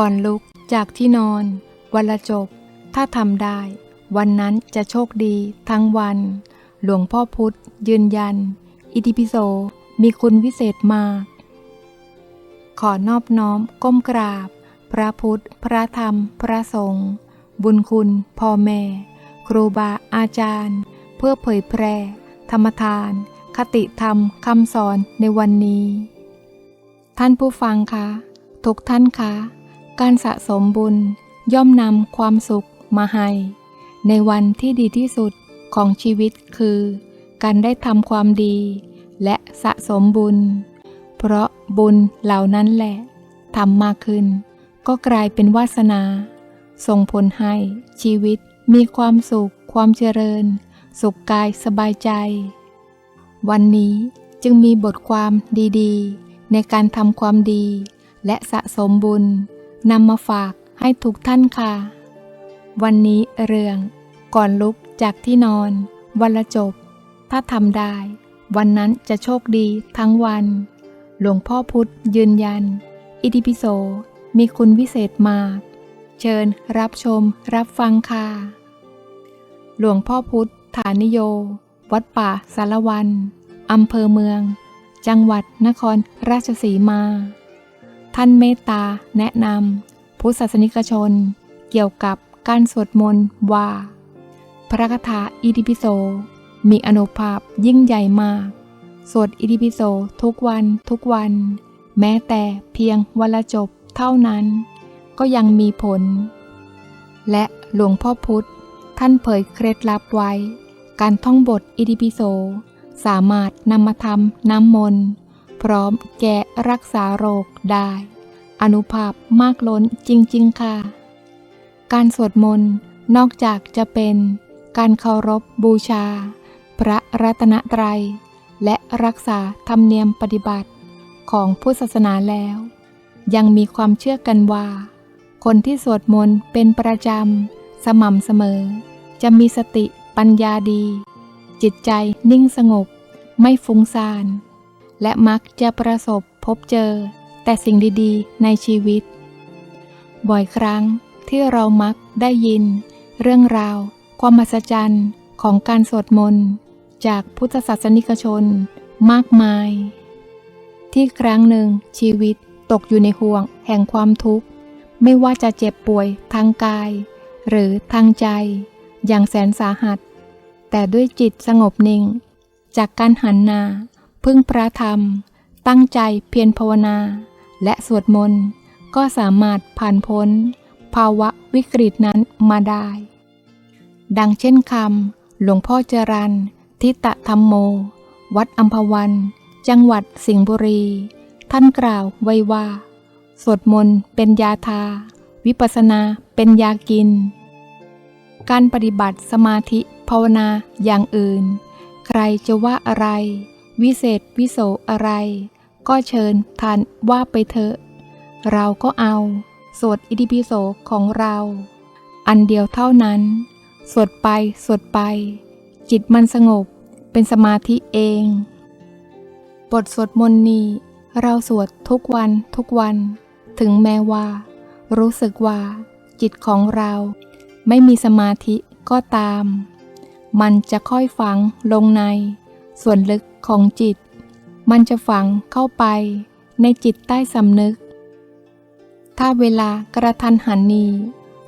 ก่อนลุกจากที่นอน วันละจบ ถ้าทำได้ วันนั้นจะโชคดีทั้งวัน หลวงพ่อพุธยืนยัน อิติปิโสมีคุณวิเศษมาก ขอนอบน้อมก้มกราบ พระพุทธ พระธรรม พระสงฆ์บุญคุณพ่อแม่ ครูบาอาจารย์ เพื่อเผยแพร่ ธรรมทาน คติธรรมคำสอนในวันนี้ ท่านผู้ฟังคะ ทุกท่านคะ การสะสมบุญย่อมนำความสุขมาให้ ในวันที่ดีที่สุดของชีวิตคือ การได้ทำความดี และสะสมบุญ เพราะบุญเหล่านั้นแหละทำมากขึ้น ก็กลายเป็นวาสนา ส่งผลให้ชีวิตมีความสุข ความเจริญ สุขกายสบายใจ วันนี้จึงมีบทความดีๆ ในการทำความดี และสะสมบุญ นำมาฝากให้ทุกท่านค่ะ วันนี้เรื่องก่อนลุกจากที่นอน วันละจบ ถ้าทำได้ วันนั้นจะโชคดีทั้งวัน หลวงพ่อพุธยืนยัน อิติปิโสมีคุณวิเศษมาก เชิญรับชมรับฟังค่ะ หลวงพ่อพุธฐานิโย วัดป่าสารวันอำเภอเมือง จังหวัดนครราชสีมา ท่านเมตตาแนะนำพุทธศาสนิกชน เกี่ยวกับการสวดมนต์ว่า พระคาถาอิติปิโส มีอนุภาพยิ่งใหญ่มาก สวดอิติปิโสทุกวันทุกวัน แม้แต่เพียงวันละจบเท่านั้น ก็ยังมีผล และหลวงพ่อพุธท่านเผยเคล็ดลับไว้ การท่องบทอิติปิโส สามารถนำมาทำน้ำมนต์ พร้อมแก้รักษาโรคได้ อนุภาพมากล้นจริง ๆ ค่ะ การสวดมนต์นอกจากจะเป็นการเคารพบูชา พระรัตนตรัย และรักษาธรรมเนียมปฏิบัติของพุทธศาสนาแล้ว ยังมีความเชื่อกันว่า คนที่สวดมนต์เป็นประจำ สม่ำเสมอ จะมีสติปัญญาดี จิตใจนิ่งสงบ ไม่ฟุ้งซ่าน และมักจะประสบพบเจอ แต่สิ่งดีๆ ในชีวิต บ่อยครั้งที่เรามักได้ยิน เรื่องราว ความมหัศจรรย์ของการสวดมนต์จากพุทธศาสนิกชนมากมาย ที่ครั้งหนึ่งชีวิตตกอยู่ในห่วงแห่งความทุกข์ ไม่ว่าจะเจ็บป่วยทางกาย หรือทางใจ อย่างแสนสาหัส แต่ด้วยจิตสงบนิ่ง จากการหันนา พึ่งพระธรรม ตั้งใจเพียรภาวนา และสวดมนต์ ก็สามารถผ่านพ้น ภาวะวิกฤตนั้นมาได้ ดังเช่นคำหลวงพ่อจรันทิตะธรรมโม วัดอัมพวัน จังหวัดสิงห์บุรี ท่านกล่าวไว้ว่า สวดมนต์เป็นยาทา วิปัสสนาเป็นยากิน การปฏิบัติสมาธิภาวนาอย่างอื่น ใครจะว่าอะไร วิเศษวิโสอะไร ก็เชิญท่านว่าไปเถอะ เราก็เอา สวดอิติปิโสของเรา อันเดียวเท่านั้น สวดไป สวดไป จิตมันสงบเป็นสมาธิเอง บทสวดมนต์นี้ เราสวดทุกวันทุกวัน ถึงแม้ว่า รู้สึกว่า จิตของเรา ไม่มีสมาธิก็ตาม มันจะค่อยฝังลงใน ส่วนลึกของจิต มันจะฝังเข้าไปในจิตใต้สำนึก ถ้าเวลากระทันหันนี้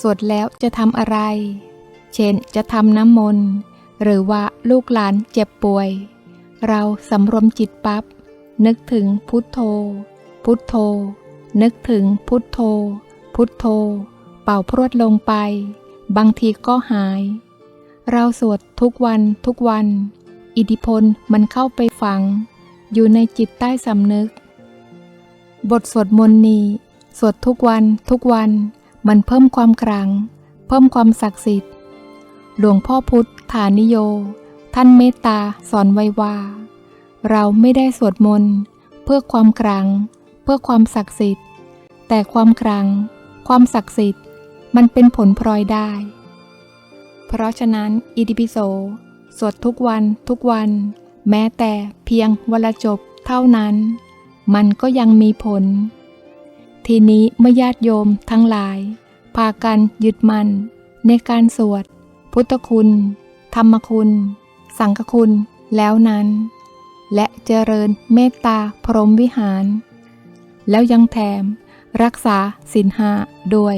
สวดแล้วจะทำอะไร เช่นจะทำน้ำมนต์หรือว่าลูกหลานเจ็บป่วย เราสำรวมจิตปับ๊บ นึกถึงพุทโธ พุทโธ นึกถึงพุทโธ พุทโธ เป่าพรวดลงไป บางทีก็หาย เราสวดทุกวันทุกวัน อิทธิพลมันเข้าไปฝัง อยู่ในจิตใต้สำนึก บทสวดมนต์นี้ สวดทุกวันทุกวัน มันเพิ่มความขลัง เพิ่มความศักดิ์สิทธิ์ หลวงพ่อพุทธฐานิโย ท่านเมตตาสอนไว้ว่า เราไม่ได้สวดมนต์เพื่อความขลัง เพื่อความศักดิ์สิทธิ์ แต่ความขลัง ความศักดิ์สิทธิ์ มันเป็นผลพลอยได้ เพราะฉะนั้นอิติปิโส สวดทุกวันทุกวัน แม้แต่เพียงวันละจบเท่านั้น มันก็ยังมีผล ทีนี้เมื่อญาติโยมทั้งหลาย พากันยึดมั่นในการสวด พุทธคุณ ธรรมคุณ สังฆคุณแล้วนั้น และเจริญเมตตาพรหมวิหาร แล้วยังแถมรักษาศีลห้าด้วย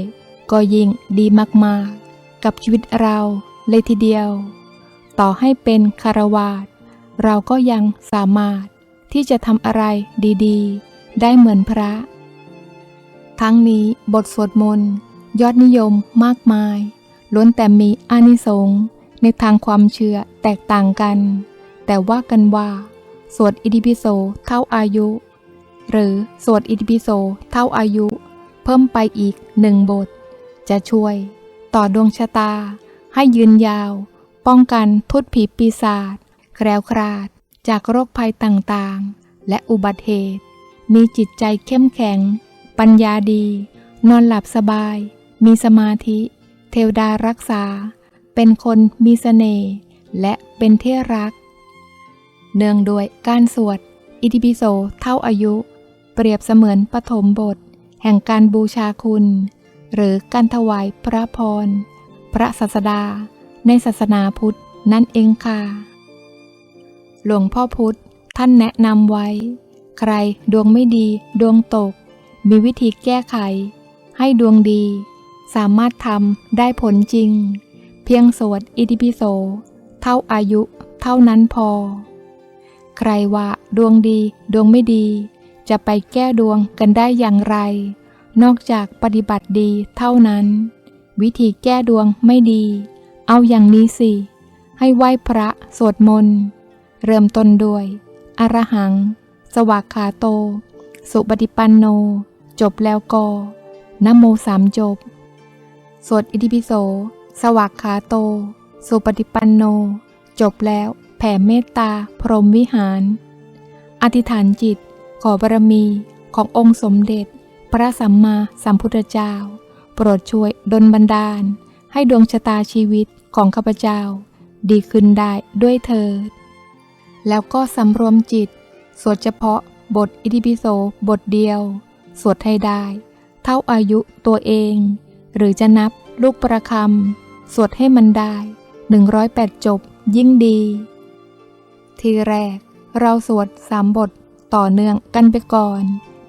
ก็ยิ่งดีมากๆ กับชีวิตเราเลยทีเดียว ต่อให้เป็นคารวาสเราก็ยังสามารถที่จะทำอะไรดีๆ ได้เหมือนพระ ทั้งนี้บทสวดมนต์ยอดนิยมมากมาย ล้วนแต่มีอานิสงส์ในทางความเชื่อแตกต่างกัน แต่ว่ากันว่า สวดอิติปิโสเท่าอายุ หรือสวดอิติปิโสเท่าอายุ เพิ่มไปอีกหนึ่งบท จะช่วยต่อดวงชะตาให้ยืนยาว ป้องกันทุตผีปีศาจแคล้วคลาด จากโรคภัยต่างๆ และอุบัติเหตุ มีจิตใจเข้มแข็ง ปัญญาดี นอนหลับสบาย มีสมาธิ เทวดารักษา เป็นคนมีเสน่ห์และเป็นเที่รัก เนื่องด้วยการสวด อิติปิโสเท่าอายุ เปรียบเสมือนปฐมบท แห่งการบูชาคุณ หรือการถวายพระพร พระศาสดา ในศาสนาพุทธนั่นเองค่ะ หลวงพ่อพุธท่านแนะนำไว้ ใครดวงไม่ดี ดวงตก มีวิธีแก้ไข ให้ดวงดี สามารถทำได้ผลจริง เพียงสวดอิติปิโส เท่าอายุ เท่านั้นพอ ใครว่าดวงดี ดวงไม่ดี จะไปแก้ดวงกันได้อย่างไร นอกจากปฏิบัติดีเท่านั้น วิธีแก้ดวงไม่ดี เอาอย่างนี้สิ ให้ไหว้พระสวดมนต์ เริ่มต้นด้วย อรหัง สวากขาโต สุปฏิปันโน จบแล้วก็นะโมสามจบ สวดอิติปิโส สวากขาโต สุปฏิปันโน จบแล้วแผ่เมตตาพรหมวิหาร อธิษฐานจิต ขอบารมีขององค์สมเด็จ พระสัมมาสัมพุทธเจ้า โปรดช่วยดลบันดาล ให้ดวงชะตาชีวิต ของข้าพเจ้า ดีขึ้นได้ด้วยเถิดแล้วก็สำรวมจิต สวดเฉพาะบทอิติปิโสบทเดียว สวดให้ได้ เท่าอายุตัวเอง หรือจะนับลูกประคำสวดให้มันได้ 108 จบยิ่งดี ทีแรกเราสวดสามบทต่อเนื่องกันไปก่อน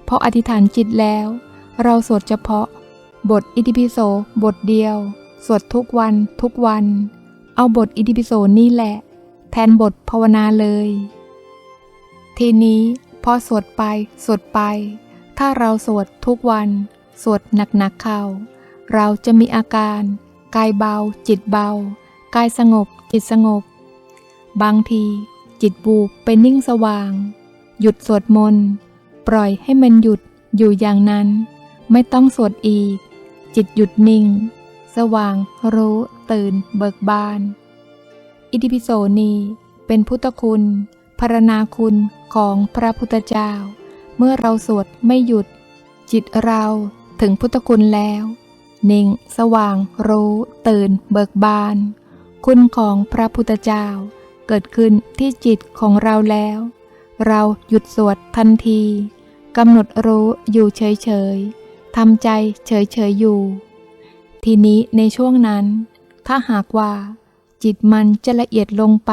เพราะอธิษฐานจิตแล้ว เราสวดเฉพาะ บทอิติปิโสบทเดียว สวดทุกวันทุกวัน เอาบทอิติปิโสนี่แหละ แทนบทภาวนาเลย ทีนี้พอสวดไปสวดไป ถ้าเราสวดทุกวัน สวดหนักๆเข้า เราจะมีอาการ กายเบา จิตเบา กายสงบ จิตสงบ บางที จิตบูบไปนิ่งสว่าง หยุดสวดมนต์ปล่อยให้มันหยุดอยู่อย่างนั้น ไม่ต้องสวดอีก จิตหยุดนิ่ง สว่าง รู้ ตื่น เบิกบาน อิติปิโสนีเป็นพุทธคุณพารณาคุณของพระพุทธเจ้า เมื่อเราสวดไม่หยุด จิตเราถึงพุทธคุณแล้วนิ่งสว่าง รู้ ตื่น เบิกบาน คุณของพระพุทธเจ้า เกิดขึ้นที่จิตของเราแล้ว เราหยุดสวดทันทีกำหนดรู้อยู่เฉยๆทำใจเฉยๆอยู่ ทีนี้ในช่วงนั้น ถ้าหากว่า จิตมันจะละเอียดลงไป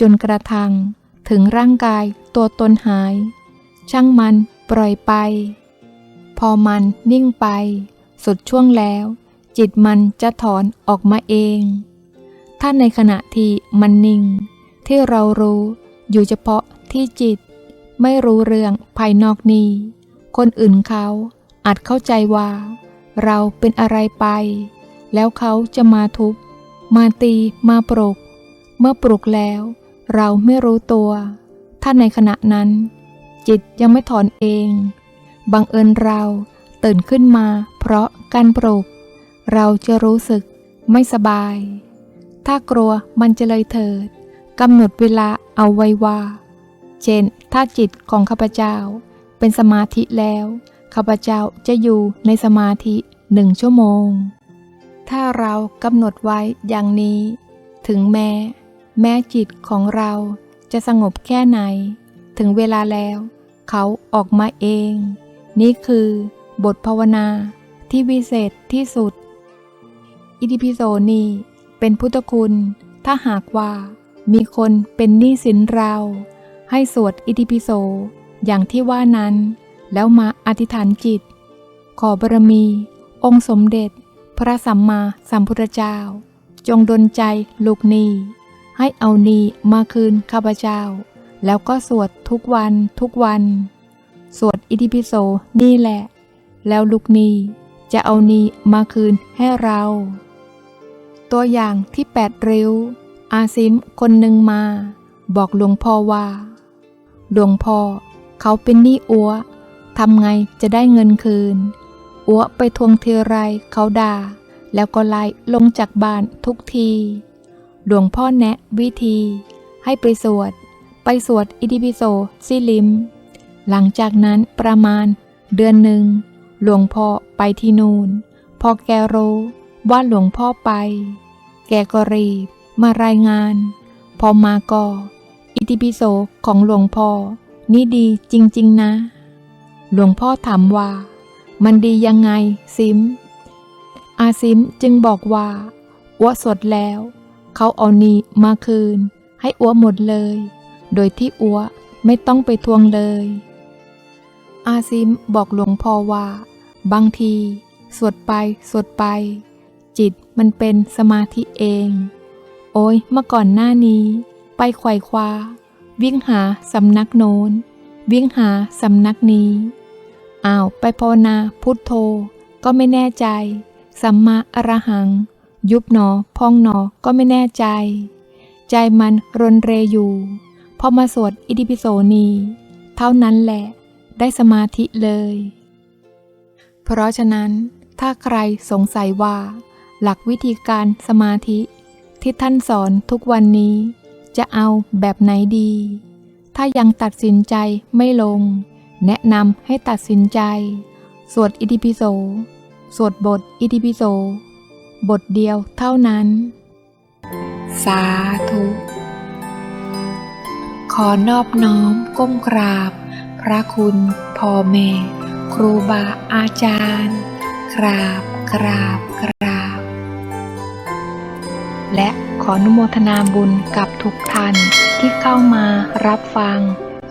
จนกระทั่งถึงร่างกายตัวตนหาย ช่างมันปล่อยไป พอมันนิ่งไป สุดช่วงแล้ว จิตมันจะถอนออกมาเอง ถ้าในขณะที่มันนิ่ง ที่เรารู้อยู่เฉพาะที่จิต ไม่รู้เรื่องภายนอกนี้ คนอื่นเขาอาจเข้าใจว่า เราเป็นอะไรไป แล้วเขาจะมาทุบ มาตีมาปลุก เมื่อปลุกแล้ว เราไม่รู้ตัว ถ้าในขณะนั้น จิตยังไม่ถอนเอง บังเอิญเราตื่นขึ้นมา เพราะการปลุก เราจะรู้สึกไม่สบาย ถ้ากลัวมันจะเลยเถิดกำหนดเวลาเอาไว้ว่า เช่น ถ้าจิตของข้าพเจ้าเป็นสมาธิแล้ว ข้าพเจ้าจะอยู่ในสมาธิหนึ่งชั่วโมง ถ้าเรากำหนดไว้อย่างนี้ ถึงแม้ แม้จิตของเราจะสงบแค่ไหน ถึงเวลาแล้ว เขาออกมาเอง นี่คือบทภาวนาที่วิเศษที่สุด อิติปิโสนี้เป็นพุทธคุณ ถ้าหากว่ามีคนเป็นหนี้สินเรา ให้สวดอิติปิโสอย่างที่ว่านั้น แล้วมาอธิษฐานจิต ขอบารมี องค์สมเด็จ พระสัมมาสัมพุทธเจ้า จงดลใจลูกนีให้เอานีมาคืนข้าพเจ้า แล้วก็สวดทุกวันทุกวัน สวดอิติปิโสนี่แหละ แล้วลูกนีจะเอานีมาคืนให้เรา ตัวอย่างที่แปดริ้ว อาซิมคนหนึ่งมา บอกหลวงพ่อว่า หลวงพ่อเขาเป็นหนี้อัว ทำไงจะได้เงินคืน อัวไปทวงทีไรเขาด่า แล้วก็ไล่ลงจากบ้านทุกที หลวงพ่อแนะวิธี ให้ไปสวด ไปสวดอิติปิโสซิลิม หลังจากนั้นประมาณเดือนหนึ่ง หลวงพ่อไปที่นูน่น พอแกรู้ว่าหลวงพ่อไป แกก็รีบมารายงาน พอมาก็อิติปิโสของหลวงพ่อนี่ดีจริง ๆ นะ หลวงพ่อถามว่า มันดียังไงซิม อาซิมจึงบอกว่าอ้วสดแล้ว เขาเอานีมาคืน ให้อ้วหมดเลย โดยที่อ้วไม่ต้องไปทวงเลย อาซิมบอกหลวงพ่อว่า บางที สวดไป สวดไป จิตมันเป็นสมาธิเอง โอ้ยเมื่อก่อนหน้านี้ ไปไขว่คว้า วิ่งหาสำนักโน้น วิ่งหาสำนักนี้ อ้าว ไปภาวนาพุทโธ ก็ไม่แน่ใจ สัมมาอรหัง ยุบหนอ พองหนอ ก็ไม่แน่ใจ ใจมันรนเรอยู่ พอมาสวดอิติปิโสนี เท่านั้นแหละ ได้สมาธิเลย เพราะฉะนั้น ถ้าใครสงสัยว่า หลักวิธีการสมาธิที่ท่านสอนทุกวันนี้ จะเอาแบบไหนดี ถ้ายังตัดสินใจไม่ลง แนะนำให้ตัดสินใจ สวดอิติปิโส สวดบทอิติปิโส บทเดียวเท่านั้น สาธุ ขอนอบน้อมก้มกราบ พระคุณพ่อแม่ ครูบาอาจารย์ กราบกราบกราบ และขออนุโมทนาบุญกับทุกท่าน ที่เข้ามารับฟัง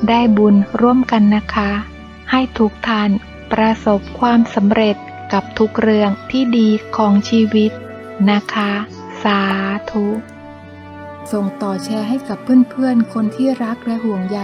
ได้บุญร่วมกันนะคะ ให้ทุกท่านประสบความสำเร็จกับทุกเรื่องที่ดีของชีวิตนะคะ สาธุ ส่งต่อแชร์ให้กับเพื่อนๆ คนที่รักและห่วงใย